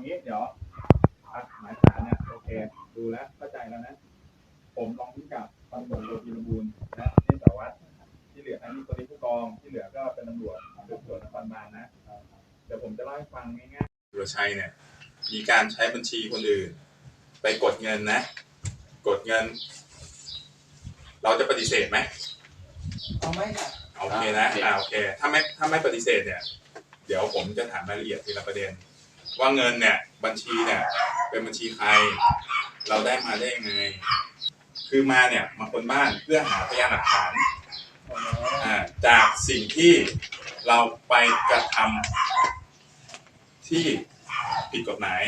งี้เดี๋ยวอะหมายสารเนี่ยโอเค ดูแล้วเข้าใจแล้วนะ ผมลองพิกับตำรวจโยธีรบูลนะนี่สารวัตรที่เหลืออันนี้ตัวนี้ผู้กองที่เหลือก็เป็นตำรวจสืบสวนนครบาลนะเดี๋ยวผมจะเล่าให้ฟังง่ายๆสุรชัยเนี่ย มีการใช้บัญชีคนอื่น ไปกดเงินนะ กดเงิน เราจะปฏิเสธไหมเอาไม่ค่ะโอเคนะอ่าโอเค ถ้าไม่ถ้าไม่ปฏิเสธเนี่ย เดี๋ยวผมจะถามรายละเอียดทีละประเด็น ว่าเงินเนี่ยบัญชีเนี่ยเป็นบัญชีใคร เราได้มาได้ยังไง คือมาเนี่ยมาคนบ้านเพื่อหาพยานหลักฐานอ่าจากสิ่งที่เราไปกระทำที่ผิดกฎหมาย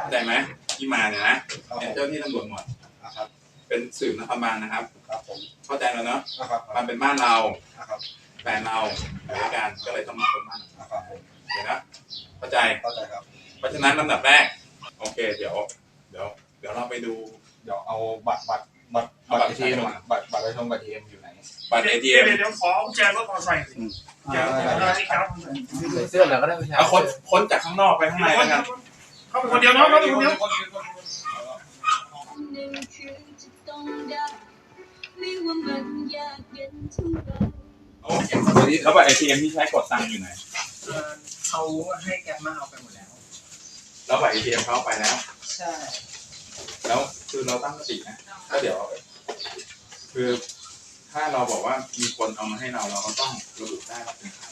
เข้าใจไหมที่มาเนี่ยนะเป็นเจ้าที่ตำรวจหมดครับ เป็นสื่อนครบาลนะครับ ครับผมเข้าใจแล้วเนาะนะครับมันเป็นบ้านเรานะครับแฟนเราอยู่ด้วยกันก็เลยต้องมาคนบ้านนะครับผมเดี๋ยวนะ เข้าใจ เข้าใจครับ เพราะฉะนั้นลำดับแรก โอเค เดี๋ยว เดี๋ยว เดี๋ยวเราไปดู เดี๋ยวเอาบัตรบัตรบัตรเอาบัตบัรตรเอทีเอ็มประชาชนบัตรบัตรประชาชนบัตรเอทีเอ็มอยู่ไหนบัตรเดี๋ยว ATM เดี๋ยวขอกุญแจรถมอเตอร์ไซค์เดี๋ยวเดี๋ยวได้ครับใส่เสื้อเหลืองก็ได้ไม่ใช่เอาค้นค้นจากข้างนอกไปข้างในแล้วกันเข้าไปคนเดียวน้องเข้าไปคนเดียวหนึ่งคือจะต้องได้ไม่ว่ามันยากเย็นเท่าไรโอ้ยแล้วบัตร ATM ที่ใช้กดตังค์อยู่ไหน เขาให้แกมมาเอาไปหมดแล้วแล้วบัตร ATM เขาเอาไปแล้ว ใช่แล้วคือเราตั้งสตินะก็เดี๋ยว คือถ้าเราบอกว่ามีคนเอามาให้เราเราก็ต้องระบุได้ว่าเป็นใคร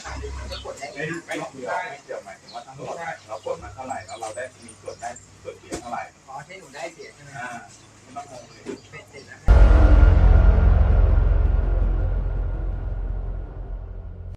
ไม่ไม่เกี่ยวไม่เกี่ยวหมายถึงว่าทั้งหมดเรากดมาเท่าไหร่แล้วเราได้มีส่วนได้ส่วนเสียเท่าไหร่อ๋อที่หนูได้เสียใช่ไหมอ่าไม่ต้องงงเลยไป